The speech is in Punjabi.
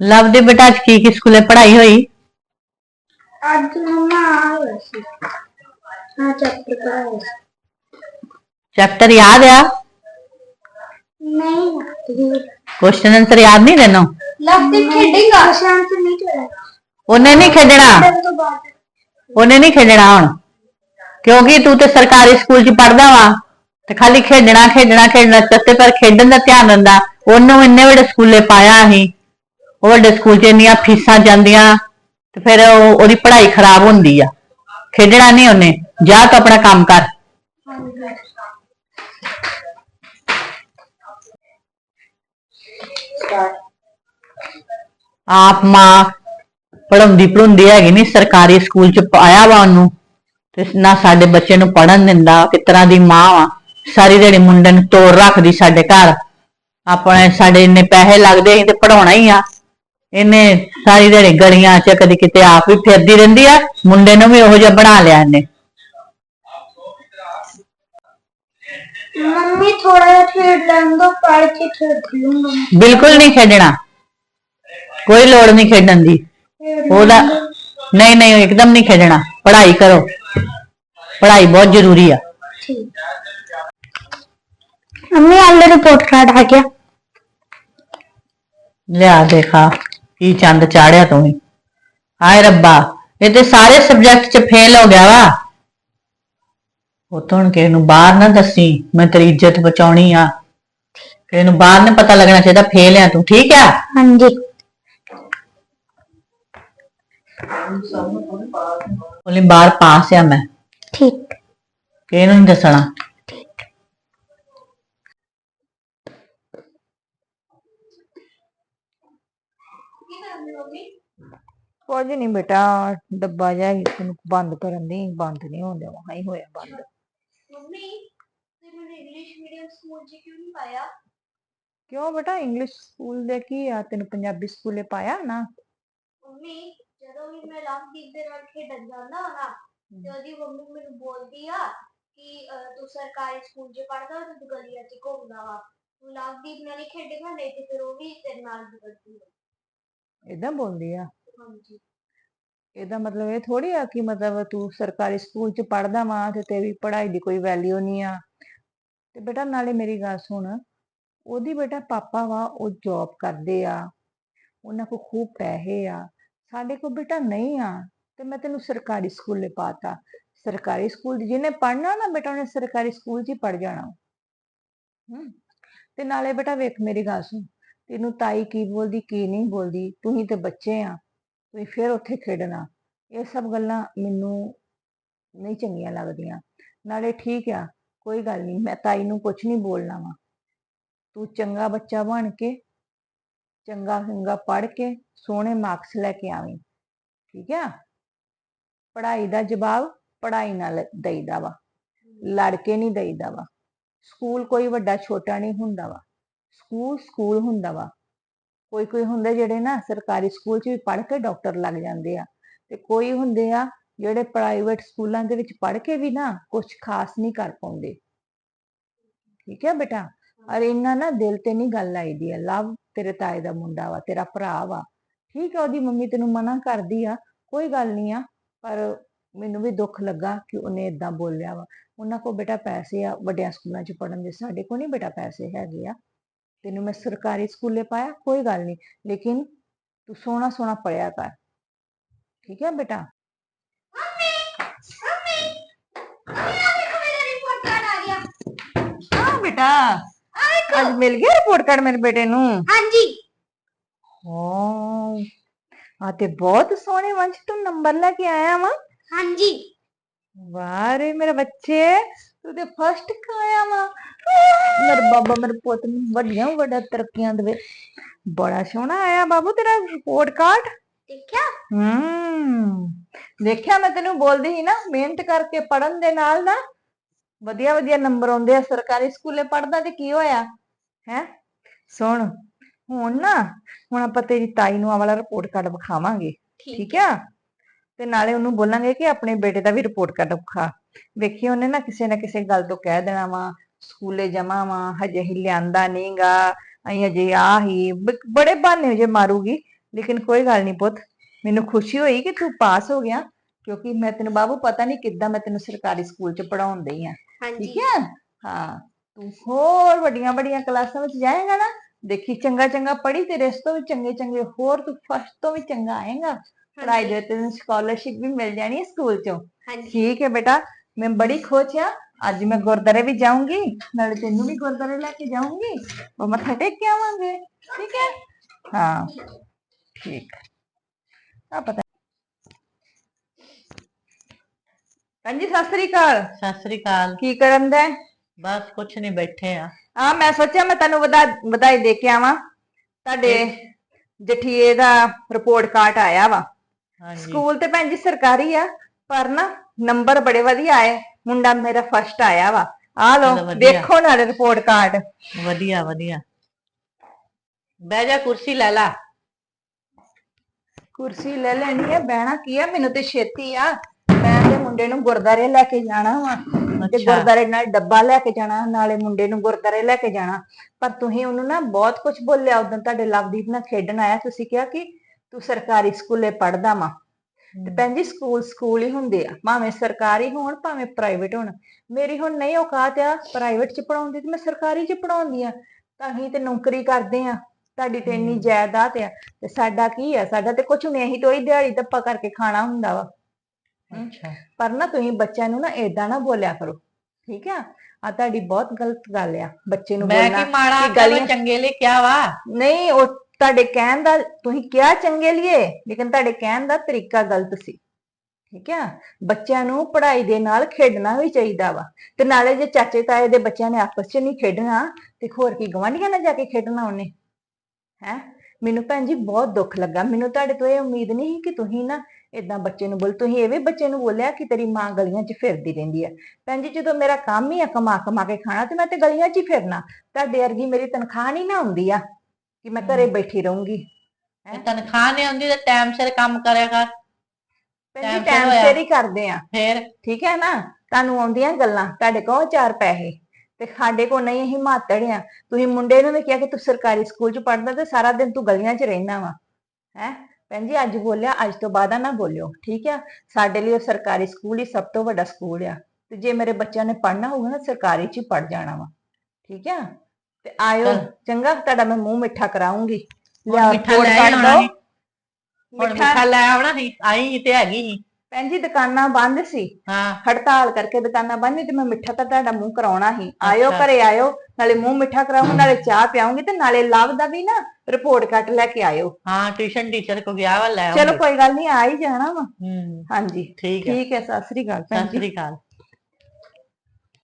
ਲਵ ਦੇ ਬੇਟਾ ਅੱਜ ਕੀ ਕੀ ਸਕੂਲੇ ਪੜ੍ਹਾਈ ਹੋਈ? ਅੱਜ ਮੰਮਾ ਆ ਹੋਇਆ ਸੀ। ਹਾਂ ਚੈਪਟਰ ਪੜਾਇਆ ਸੀ। ਚੈਪਟਰ ਯਾਦ ਆ? ਨਹੀਂ ਕੁਐਸਚਨ ਆਨਸਰ ਯਾਦ ਨਹੀਂ ਤੈਨੂੰ? ਲੱਗਦੀ ਖੇਡੇਗਾ। ਸ਼ਾਂਤ ਨਹੀਂ ਚਲਾ ਉਹਨੇ ਨਹੀਂ ਖੇਡਣਾ? ਖੇਡਣ ਤੋਂ ਬਾਅਦ। ਉਹਨੇ ਨਹੀਂ ਖੇਡਣਾ ਹੁਣ? ਕਿਉਂਕਿ ਤੂੰ ਤੇ ਸਰਕਾਰੀ ਸਕੂਲ 'ਚ ਪੜਦਾ ਵਾ। ਤੇ ਖਾਲੀ ਖੇਡਣਾ ਖੇਡਣਾ ਖੇਡਣਾ ਚੱਤੇ ਪਰ ਖੇਡਣ ਦਾ ਧਿਆਨ ਦਿੰਦਾ ਉਹਨੂੰ ਇੰਨੇ ਵੱਡੇ ਸਕੂਲੇ ਪਾਇਆ ਅਸੀਂ। ਉਹ ਵੱਡੇ ਸਕੂਲ 'ਚ ਇੰਨੀਆਂ ਫੀਸਾਂ ਜਾਂਦੀਆਂ ਤੇ ਫਿਰ ਉਹ- ਉਹਦੀ ਪੜ੍ਹਾਈ ਖਰਾਬ ਹੁੰਦੀ ਆ। ਖੇਡਣਾ ਨਹੀਂ ਉਹਨੇ। ਜਾ ਤੂੰ ਆਪਣਾ ਕੰਮ ਕਰ। ਆਪ ਮਾਂ ਪੜਾਉਂਦੀ ਪੜਾਉਂਦੀ ਹੈਗੀ ਨਹੀਂ ਸਰਕਾਰੀ ਸਕੂਲ ਚ ਪਾਇਆ ਵਾ ਉਹਨੂੰ। ਤੇ ਨਾ ਸਾਡੇ ਬੱਚੇ ਨੂੰ ਪੜਨ ਦਿੰਦਾ, ਕਿਸ ਤਰ੍ਹਾਂ ਦੀ ਮਾਂ ਵਾ। ਸਾਰੀ ਦਿਹਾੜੀ ਮੁੰਡੇ ਨੂੰ ਤੋੜ ਰੱਖਦੀ ਸਾਡੇ ਘਰ। ਆਪਣੇ ਸਾਡੇ ਇੰਨੇ ਪੈਸੇ ਲੱਗਦੇ ਅਸੀਂ ਤੇ ਪੜਾਉਣਾ ਹੀ ਆ। ਇਹਨੇ ਸਾਰੀ ਦਿਹਾੜੀ ਗਲੀਆਂ ਚ ਕਦੀ ਕਿਤੇ ਆਪ ਵੀ ਫਿਰਦੀ ਰਹਿੰਦੀ ਆ ਮੁੰਡੇ ਨੂੰ ਵੀ ਉਹੋ ਜਿਹਾ ਬਣਾ ਲਿਆ ਇਹਨੇ। ਮੰਮੀ ਥੋੜਾ ਜਿਹਾ ਖੇਡ ਲੈਣ ਦੋ ਪੜ ਕੇ ਖੇਡ ਲੂੰਗਾ। ਬਿਲਕੁਲ ਨਹੀਂ ਖੇਡਣਾ। ਕੋਈ ਲੋੜ ਨਹੀਂ ਖੇਡਣ ਦੀ। ਉਹਦਾ ਨਹੀਂ ਨਹੀਂ ਇੱਕਦਮ ਨਹੀਂ ਖੇਡਣਾ। ਪੜ੍ਹਾਈ ਕਰੋ। ਪੜ੍ਹਾਈ ਬਹੁਤ ਜ਼ਰੂਰੀ ਆ। ਮੰਮੀ ਆਲੇ ਰਿਪੋਰਟ ਕਾਰਡ ਆ ਗਿਆ। ਲਿਆ ਦੇਖਾ ਕੀ ਚੰਦ ਚਾੜਿਆ ਤੂੰ ਵੀ। ਹਾਏ ਰੱਬਾ ਇਹ ਤੇ ਸਾਰੇ ਸਬਜੈਕਟ ਚ ਫੇਲ ਹੋ ਗਿਆ ਵਾ। ਉਹ ਤੋਂ ਕਿਸੇ ਨੂੰ ਬਾਹਰ ਨਾ ਦੱਸੀ ਮੈਂ ਤੇਰੀ ਇੱਜ਼ਤ ਬਚਾਉਣੀ ਆ। ਕਿਸੇ ਨੂੰ ਬਾਹਰ ਨੇ ਪਤਾ ਲੱਗਣਾ ਚਾਹੀਦਾ ਫੇਲ ਆ ਤੂੰ ਠੀਕ ਆ? ਹਾਂਜੀ। ਬੋਲੀ ਬਾਹਰ ਪਾਸ ਆ ਮੈਂ। ਠੀਕ। ਕਿਸੇ ਨੂੰ ਨਹੀਂ ਦੱਸਣਾ। ਕੁਝ ਨਹੀਂ ਬੇਟਾ ਡੱਬਾ ਜਿਹਾ ਇਹਨੂੰ ਬੰਦ ਕਰਨ ਦੀ ਬੰਦ ਨਹੀਂ ਹੁੰਦਾ ਵਾ ਹੀ ਹੋਇਆ ਬੰਦ। ਮੰਮੀ ਤੇ ਮੈਨੂੰ ਇੰਗਲਿਸ਼ ਮੀਡੀਅਮ ਸਕੂਲ 'ਚ ਕਿਉਂ ਨਹੀਂ ਪਾਇਆ? ਕਿਉਂ ਬੇਟਾ? ਇੰਗਲਿਸ਼ ਸਕੂਲ ਦੇ ਕੀ ਆ? ਤੈਨੂੰ ਪੰਜਾਬੀ ਸਕੂਲੇ ਪਾਇਆ ਨਾ? ਮੰਮੀ ਜਦੋਂ ਵੀ ਮੈਂ ਲਵਦੀਪ ਦੇ ਨਾਲ ਖੇਡਣ ਜਾਂਦਾ ਹਾਂ ਨਾ ਤੇ ਉਹਦੀ ਮੰਮੀ ਮੈਨੂੰ ਬੋਲਦੀ ਆ ਕਿ ਤੂੰ ਸਰਕਾਰੀ ਸਕੂਲ 'ਚ ਪੜਦਾ ਤੇ ਤੂੰ ਗਲੀਆਂ 'ਚ ਘੁੰਮਦਾ ਵਾ। ਤੂੰ ਲਵਦੀਪ ਨਾਲ ਹੀ ਖੇਡੇਗਾ ਨਹੀਂ ਤੇ ਫਿਰ ਉਹ ਵੀ ਤੇਰੇ ਨਾਲ ਵਿਗੜਦੀ ਹੈ ਇਦਾਂ ਬੋਲਦੀ ਆ? ਹਾਂਜੀ। ਇਹਦਾ ਮਤਲਬ ਇਹ ਥੋੜੀ ਆ ਕਿ ਮਤਲਬ ਤੂੰ ਸਰਕਾਰੀ ਸਕੂਲ ਚ ਪੜਦਾ ਵਾਂ ਤੇ ਤੇਰੀ ਪੜ੍ਹਾਈ ਦੀ ਕੋਈ ਵੈਲਿਊ ਨਹੀਂ ਆ। ਤੇ ਬੇਟਾ ਨਾਲੇ ਮੇਰੀ ਗੱਲ ਸੁਣ ਉਹਦੀ ਬੇਟਾ ਪਾਪਾ ਵਾ ਉਹ ਜੌਬ ਕਰਦੇ ਆ। ਉਹਨਾਂ ਕੋਲ ਖੂਬ ਪੈਸੇ ਆ। ਸਾਡੇ ਕੋਲ ਬੇਟਾ ਨਹੀਂ ਆ ਤੇ ਮੈਂ ਤੈਨੂੰ ਸਰਕਾਰੀ ਸਕੂਲੇ ਪਾਤਾ ਸਰਕਾਰੀ ਸਕੂਲ ਜਿਹਨੇ ਪੜਨਾ ਨਾ ਬੇਟਾ ਉਹਨੇ ਸਰਕਾਰੀ ਸਕੂਲ 'ਚ ਹੀ ਪੜ ਜਾਣਾ। ਹੂੰ। ਤੇ ਨਾਲੇ ਬੇਟਾ ਵੇਖ ਮੇਰੀ ਗੱਲ ਸੁਣ। ਤੈਨੂੰ ਤਾਈ ਕੀ ਬੋਲਦੀ, ਕੀ ਨਹੀਂ ਬੋਲਦੀ ਤੁਸੀਂ ਤੇ ਬੱਚੇ ਆ ਤੁਸੀਂ ਫਿਰ ਉੱਥੇ ਖੇਡਣਾ। ਇਹ ਸਭ ਗੱਲਾਂ ਮੈਨੂੰ ਨਹੀਂ ਚੰਗੀਆਂ ਲੱਗਦੀਆਂ। ਨਾਲੇ ਠੀਕ ਆ, ਕੋਈ ਗੱਲ ਨਹੀਂ, ਮੈਂ ਤਾਈ ਨੂੰ ਕੁਝ ਨਹੀਂ ਬੋਲਣਾ ਵਾ। ਤੂੰ ਚੰਗਾ ਬੱਚਾ ਬਣ ਕੇ, ਚੰਗਾ ਚੰਗਾ ਪੜ੍ਹ ਕੇ, ਸੋਹਣੇ ਮਾਰਕਸ ਲੈ ਕੇ ਆਵੀਂ, ਠੀਕ ਆ? ਪੜ੍ਹਾਈ ਦਾ ਜਵਾਬ ਪੜ੍ਹਾਈ ਨਾਲ ਦੇਈਦਾ ਵਾ ਲੜ ਕੇ ਨਹੀਂ ਦੇਈਦਾ ਵਾ। ਸਕੂਲ ਕੋਈ ਵੱਡਾ ਛੋਟਾ ਨਹੀਂ ਹੁੰਦਾ ਵਾ। ਸਕੂਲ ਸਕੂਲ ਹੁੰਦਾ ਵਾ। ਕੋਈ ਕੋਈ ਹੁੰਦੇ ਜਿਹੜੇ ਨਾ ਸਰਕਾਰੀ ਸਕੂਲ 'ਚ ਵੀ ਪੜ੍ਹ ਕੇ ਡਾਕਟਰ ਲੱਗ ਜਾਂਦੇ ਆ। ਤੇ ਕੋਈ ਹੁੰਦੇ ਆ ਜਿਹੜੇ ਪ੍ਰਾਈਵੇਟ ਸਕੂਲਾਂ ਦੇ ਵਿੱਚ ਪੜ੍ਹ ਕੇ ਵੀ ਨਾ ਕੁਝ ਖਾਸ ਨਹੀਂ ਕਰ ਪਾਉਂਦੇ। ਠੀਕ ਹੈ ਬੇਟਾ? ਅਰੇ ਇੰਨਾ ਨਾ ਦਿਲ ਤੇ ਨਹੀਂ ਗੱਲ ਆਈਦੀ ਆ। ਲਵ ਤੇਰੇ ਤਾਏ ਦਾ ਮੁੰਡਾ ਵਾ, ਤੇਰਾ ਭਰਾ ਵਾ। ਠੀਕ ਆ, ਉਹਦੀ ਮੰਮੀ ਤੈਨੂੰ ਮਨਾ ਕਰਦੀ ਆ, ਕੋਈ ਗੱਲ ਨਹੀਂ ਆ। ਪਰ ਮੈਨੂੰ ਵੀ ਦੁੱਖ ਲੱਗਾ ਕਿ ਉਹਨੇ ਇਦਾਂ ਬੋਲਿਆ ਵਾ। ਉਹਨਾਂ ਕੋਲ ਬੇਟਾ ਪੈਸੇ ਆ, ਵੱਡਿਆਂ ਸਕੂਲਾਂ 'ਚ ਪੜਨ ਦੇ। ਸਾਡੇ ਕੋਲ ਨਹੀਂ ਬੇਟਾ ਪੈਸੇ ਹੈਗੇ ਆ। ਤੈਨੂੰ ਮੈਂ ਸਰਕਾਰੀ ਸਕੂਲੇ ਪਾਇਆ ਕੋਈ ਗੱਲ ਨਹੀਂ। ਲੇਕਿਨ ਤੂੰ ਸੋਹਣਾ ਸੋਹਣਾ ਪੜਿਆ ਕਰ। ਠੀਕ ਹੈ ਬੇਟਾ? ਹਾਂ ਅੱਜ ਮਿਲ ਗਿਆ ਰਿਪੋਰਟ ਕਾਰਡ ਮੇਰੇ ਬੇਟੇ ਨੂੰ? ਹਾਂਜੀ। ਹਾਂ ਆ ਤੇ ਬਹੁਤ ਸੋਹਣੇ ਵੰਸ਼ ਤੂੰ ਨੰਬਰ ਲੈ ਕੇ ਆਇਆ ਵਾ। ਹਾਂਜੀ। ਵਾਹ ਰੇ ਮੇਰੇ ਬੱਚੇ। ਤੂੰ ਤੇ ਫਸਟ ਆਇਆ ਵਾ? ਮੇਰੇ ਬਾਬਾ ਮੇਰੇ ਪੁੱਤ ਨੂੰ ਵੱਡੀਆਂ ਵੱਡਾ ਤਰੱਕੀਆਂ ਦੇਵੇ। ਬੜਾ ਸੋਹਣਾ ਆਇਆ ਬਾਬੂ ਤੇਰਾ ਰਿਪੋਰਟ ਕਾਰਡ ਦੇਖਿਆ? ਹੂੰ। ਦੇਖਿਆ ਮੈਂ ਤੈਨੂੰ ਬੋਲਦੀ ਸੀ ਨਾ ਮਿਹਨਤ ਕਰਕੇ ਪੜਨ ਦੇ ਨਾਲ ਨਾ ਵਧੀਆ ਵਧੀਆ ਨੰਬਰ ਆਉਂਦੇ ਆ ਸਰਕਾਰੀ ਸਕੂਲੇ ਪੜਦਾ ਤੇ ਕੀ ਹੋਇਆ? ਹੈ? ਸੁਣ ਹੁਣ ਨਾ ਹੁਣ ਆਪਾਂ ਤੇਰੀ ਤਾਈ ਨੂੰ ਆ ਵਾਲਾ ਰਿਪੋਰਟ ਕਾਰਡ ਵਿਖਾਵਾਂਗੇ। ਠੀਕ ਆ? ਤੇ ਨਾਲੇ ਉਹਨੂੰ ਬੋਲਾਂਗੇ ਕਿ ਆਪਣੇ ਬੇਟੇ ਦਾ ਵੀ ਰਿਪੋਰਟ ਕਾਰਡ ਵਿਖਾ ਵੇਖੀ ਉਹਨੇ ਨਾ ਕਿਸੇ ਨਾ ਕਿਸੇ ਗੱਲ ਤੋਂ ਕਹਿ ਦੇਣਾ ਵਾ ਸਕੂਲੇ ਜਮਾ ਵਾ ਹਜੇ ਹੀ ਲਿਆਂਦਾ ਨਹੀਂਗਾ ਅਈ ਅਜੇ ਆ ਹੀ ਬੜੇ ਬਹਾਨੇ ਜੇ ਮਾਰੂਗੀ ਲੇਕਿਨ ਕੋਈ ਗੱਲ ਨਹੀਂ ਪੁੱਤ ਮੈਨੂੰ ਖੁਸ਼ੀ ਹੋਈ ਕਿ ਤੂੰ ਪਾਸ ਹੋ ਗਿਆ ਕਿਉਂਕਿ ਮੈਂ ਤੈਨੂੰ ਬਾਬੂ ਪਤਾ ਨਹੀਂ ਕਿੱਦਾਂ ਮੈਂ ਤੈਨੂੰ ਸਰਕਾਰੀ ਸਕੂਲ 'ਚ ਪੜਾਉਂਦੀ ਆ। ਹਾਂਜੀ। ਠੀਕ ਹੈ? ਹਾਂ ਤੂੰ ਹੋਰ ਵੱਡੀਆਂ ਵੱਡੀਆਂ ਕਲਾਸਾਂ ਵਿੱਚ ਜਾਏਗਾ ਨਾ ਦੇਖੀ ਚੰਗਾ ਚੰਗਾ ਪੜ੍ਹੀ ਤੇ ਇਸ ਤੋਂ ਵੀ ਚੰਗੇ ਚੰਗੇ ਹੋਰ ਤੂੰ ਫਸਟ ਤੋਂ ਵੀ ਚੰਗਾ ਆਏਗਾ। ਪੜ੍ਹਾਈ ਦੇ ਤੈਨੂੰ ਸਕਾਲਰਸ਼ਿਪ ਵੀ ਮਿਲ ਜਾਣੀ ਹੈ ਸਕੂਲ 'ਚੋਂ ਹਾਂਜੀ ਠੀਕ ਹੈ ਬੇਟਾ ਮੈਂ ਬੜੀ ਖੁਸ਼ ਆ ਅੱਜ ਮੈਂ ਗੁਰਦਾਰੇ ਵੀ ਜਾਊਂਗੀ ਨਾਲੇ ਤੈਨੂੰ ਵੀ ਗੁਰਦਾਰੇ ਲੈ ਕੇ ਜਾਊਂਗੀ ਉਹ ਮੱਥਾ ਟੇਕ ਕੇ ਆਵਾਂਗੇ ਠੀਕ ਹੈ ਹਾਂ ਠੀਕ ਆ ਪਤਾ ਕੰਜੀ ਸਤਿ ਸ੍ਰੀ ਅਕਾਲ ਸਤਿ ਸ੍ਰੀ ਅਕਾਲ ਕੀ ਕਰਨ ਦਾ ਹੈ? ਬਸ ਕੁਛ ਨਹੀਂ ਬੈਠੇ ਆ ਆ ਮੈਂ ਸੋਚਿਆ ਮੈਂ ਤੁਹਾਨੂੰ ਵਧਾ ਵਧਾਈ ਦੇ ਕੇ ਆਵਾਂ ਤੁਹਾਡੇ ਜਠੀਏ ਦਾ ਰਿਪੋਰਟ ਕਾਰਡ ਆਇਆ ਵਾ ਹਾਂਜੀ। ਸਕੂਲ ਤੇ ਭੈਣ ਜੀ ਸਰਕਾਰੀ ਆ ਪਰ ਨਾ ਨੰਬਰ ਬੜੇ ਵਧੀਆ ਆਏ। ਮੁੰਡਾ ਮੇਰਾ ਫਸਟ ਆਇਆ ਵਾ। ਆ ਚਲੋ ਲਓ ਵਧੀਆ। ਦੇਖੋ ਨਾਲੇ ਰਿਪੋਰਟ ਕਾਰਡ ਵਧੀਆ ਵਧੀਆ। ਬਹਿ ਜਾ ਕੁਰਸੀ ਲੈ ਲਾ। ਕੁਰਸੀ ਲੈ ਲੈਣੀ ਹੈ ਬਹਿਣਾ ਕੀ ਆ? ਮੈਨੂੰ ਤੇ ਛੇਤੀ ਆ। ਮੈਂ ਤੇ ਮੁੰਡੇ ਨੂੰ ਗੁਰਦਾਰੇ ਲੈ ਕੇ ਜਾਣਾ ਵਾ। ਤੇ ਅੱਛਾ। ਗੁਰਦਾਰੇ ਨਾਲ ਡੱਬਾ ਲੈ ਕੇ ਜਾਣਾ ਨਾਲੇ ਮੁੰਡੇ ਨੂੰ ਗੁਰਦਾਰੇ ਲੈ ਕੇ ਜਾਣਾ। ਪਰ ਤੁਸੀਂ ਉਹਨੂੰ ਨਾ ਬਹੁਤ ਕੁਝ ਬੋਲਿਆ ਉਦੋਂ ਤੁਹਾਡੇ ਲਵਦੀਪ ਨਾਲ ਖੇਡਣ ਆਇਆ। ਤੁਸੀਂ ਕਿਹਾ ਕਿ ਤੂੰ ਸਰਕਾਰੀ ਸਕੂਲੇ ਪੜਦਾ ਵਾ। ਤੇ ਭੈਣ ਜੀ ਸਕੂਲ ਸਕੂਲ ਹੀ ਹੁੰਦੇ ਆ। ਭਾਵੇਂ ਸਰਕਾਰੀ ਹੋਣ ਭਾਵੇਂ ਪ੍ਰਾਈਵੇਟ ਹੋਣ। ਮੇਰੀ ਹੁਣ ਨਹੀਂ ਔਕਾਤ ਆ ਪ੍ਰਾਈਵੇਟ ਚ ਪੜਾਉਂਦੀ ਤੇ ਮੈਂ ਸਰਕਾਰੀ ਚ ਪੜਾਉਂਦੀ ਆ। ਤਾਂ ਤੇ ਨੌਕਰੀ ਕਰਦੇ ਆ। ਤੁਹਾਡੀ ਤੇ ਇੰਨੀ। ਜਾਇਦਾਦ ਆ। ਤੇ ਸਾਡਾ ਕੀ ਆ? ਸਾਡਾ ਤੇ ਕੁਝ ਨਹੀਂ ਅਸੀਂ ਤਾਂ ਉਹੀ ਦਿਹਾੜੀ ਧੱਪਾ ਕਰਕੇ ਖਾਣਾ ਹੁੰਦਾ ਵਾ। ਅੱਛਾ। ਪਰ ਨਾ ਤੁਸੀਂ ਬੱਚਿਆਂ ਨੂੰ ਨਾ ਏਦਾਂ ਨਾ ਬੋਲਿਆ ਕਰੋ। ਠੀਕ ਆ? ਆ ਤੁਹਾਡੀ ਬਹੁਤ ਗਲਤ ਗੱਲ ਆ। ਬੱਚੇ ਨੂੰ ਮੈਂ ਬੋਲਣਾ ਕੀ ਮਾੜਾ ਗਲੀਆਂ- ਚੰਗੇ ਲਈ ਕਿਹਾ ਵਾ? ਨਹੀਂ ਉਹ ਤੁਹਾਡੇ ਕਹਿਣ ਦਾ, ਤੁਸੀਂ ਕਿਹਾ ਚੰਗੇ ਲਈਏ ਲੇਕਿਨ ਤੁਹਾਡੇ ਕਹਿਣ ਦਾ ਤਰੀਕਾ ਗਲਤ ਸੀ। ਠੀਕ ਆ? ਬੱਚਿਆਂ ਨੂੰ ਪੜ੍ਹਾਈ ਦੇ ਨਾਲ ਖੇਡਣਾ ਵੀ ਚਾਹੀਦਾ ਵਾ। ਤੇ ਨਾਲੇ ਜੇ ਚਾਚੇ ਤਾਏ ਦੇ ਬੱਚਿਆਂ ਨੇ ਆਪਸ 'ਚ ਨਹੀਂ ਖੇਡਣਾ, ਤੇ ਹੋਰ ਕੀ ਗਵਾਂਢੀਆਂ ਨਾਲ ਜਾ ਕੇ ਖੇਡਣਾ ਉਹਨੇ? ਹੈ? ਮੈਨੂੰ ਭੈਣ ਜੀ ਬਹੁਤ ਦੁੱਖ ਲੱਗਾ। ਮੈਨੂੰ ਤੁਹਾਡੇ ਤੋਂ ਇਹ ਉਮੀਦ ਨਹੀਂ ਸੀ ਕਿ ਤੁਸੀਂ ਨਾ ਇਦਾਂ ਬੱਚੇ ਨੂੰ ਬੋਲ, ਤੁਸੀਂ ਇਹ ਵੀ ਬੱਚੇ ਨੂੰ ਬੋਲਿਆ ਕਿ ਤੇਰੀ ਮਾਂ ਗਲੀਆਂ 'ਚ ਫਿਰਦੀ ਰਹਿੰਦੀ ਹੈ ਭੈਣ ਜੀ ਜਦੋਂ ਮੇਰਾ ਕੰਮ ਹੀ ਆ ਕਮਾ ਕਮਾ ਕੇ ਖਾਣਾ, ਤੇ ਮੈਂ ਤੇ ਗਲੀਆਂ 'ਚ ਹੀ ਫਿਰਨਾ। ਤੁਹਾਡੇ ਵਰਗੀ ਮੇਰੀ ਤਨਖਾਹ ਨਹੀਂ ਨਾ ਹੁੰਦੀ ਆ। ਕਿ ਮੈਂ ਘਰੇ ਬੈਠੀ ਰਹੂੰਗੀ ਤੇ ਤਨਖਾਹ ਨਹੀਂ ਆਉਂਦੀ ਤੇ ਟਾਈਮ ਸਿਰ ਕੰਮ ਕਰਿਆ ਕਰ। Time ਸਿਰ ਟਾਈਮ ਹੋਇਆ। ਸਿਰ ਹੀ ਕਰਦੇ ਆ। ਫੇਰ? ਠੀਕ ਹੈ ਨਾ? ਤੁਹਾਨੂੰ ਆਉਂਦੀਆਂ ਗੱਲਾਂ ਤੁਹਾਡੇ ਕੋਲ ਚਾਰ ਪੈਸੇ। ਤੇ ਸਾਡੇ ਕੋਲ ਨਹੀਂ ਅਸੀਂ ਮਾਤੜ ਆ ਤੁਸੀਂ ਮੁੰਡੇ ਨੂੰ ਵੀ ਕਿਹਾ ਕਿ ਤੂੰ ਸਰਕਾਰੀ ਸਕੂਲ 'ਚ ਪੜ੍ਹਦਾ ਤੇ ਸਾਰਾ ਦਿਨ ਤੂੰ ਗਲੀਆਂ 'ਚ ਰਹਿਣਾ ਵਾ ਹੈ? ਭੈਣ ਜੀ ਅੱਜ ਬੋਲਿਆ ਅੱਜ ਤੋਂ ਬਾਅਦ ਨਾ ਬੋਲਿਓ ਠੀਕ ਆ? ਸਾਡੇ ਲਈ ਉਹ ਸਰਕਾਰੀ ਸਕੂਲ ਹੀ ਸਭ ਤੋਂ ਵੱਡਾ ਸਕੂਲ ਆ। ਤੇ ਜੇ ਮੇਰੇ ਬੱਚਿਆਂ ਨੇ ਪੜ੍ਹਨਾ ਹੋਊਗਾ ਨਾ ਸਰਕਾਰੀ 'ਚ ਹੀ ਪੜ੍ਹ ਜਾਣਾ ਵਾ। ਠੀਕ ਆ? ਤੇ ਆਇਓ ਚੱਲ। ਚੰਗਾ ਤੁਹਾਡਾ ਮੈਂ ਮੂੰਹ ਮਿੱਠਾ ਕਰਾਉਂਗੀ। ਹੁਣ ਮਿੱਠਾ ਲੈ ਆਉਣਾ ਦਿਓ। ਸੀ। ਹੁਣ ਮਿੱਠਾ ਲੈ ਆਉਣਾ ਸੀ ਆਈ ਤੇ ਹੈਗੀ ਸੀ। ਭੈਣ ਜੀ ਦੁਕਾਨਾਂ ਬੰਦ ਸੀ। ਹਾਂ। ਹੜਤਾਲ ਕਰਕੇ ਦੁਕਾਨਾਂ ਬੰਦ ਨਹੀਂ ਤੇ ਮੈਂ ਮਿੱਠਾ ਤਾਂ ਤੁਹਾਡਾ ਮੂੰਹ ਕਰਾਉਣਾ ਸੀ। ਆਇਓ ਅੱਛਾ। ਘਰੇ ਆਇਓ ਨਾਲੇ ਮੂੰਹ ਮਿੱਠਾ ਕਰਾਉਂਗਾ ਨਾਲੇ ਚਾਹ ਪਿਆਉਂਗੀ ਤੇ ਨਾਲੇ ਲਵ ਦਾ ਵੀ ਨਾ ਰਿਪੋਰਟ ਕੱਟ ਲੈ ਕੇ ਆਇਓ। ਹਾਂ ਟਿਊਸ਼ਨ ਟੀਚਰ ਕੋ ਗਿਆ ਵਾ ਲੈ ਚਲੋ ਆਉਂਗੇ। ਕੋਈ ਗੱਲ ਨਹੀਂ ਆ ਹੀ ਜਾਣਾ ਵਾ। ਹੂੰ। ਹਾਂਜੀ। ਠੀਕ ਹੈ। ਠੀਕ ਹੈ ਸਤਿ ਸ੍ਰੀ ਅਕਾਲ ਭੈਣ ਸਤਿ ਜੀ। ਸ੍ਰੀ ਅਕਾਲ।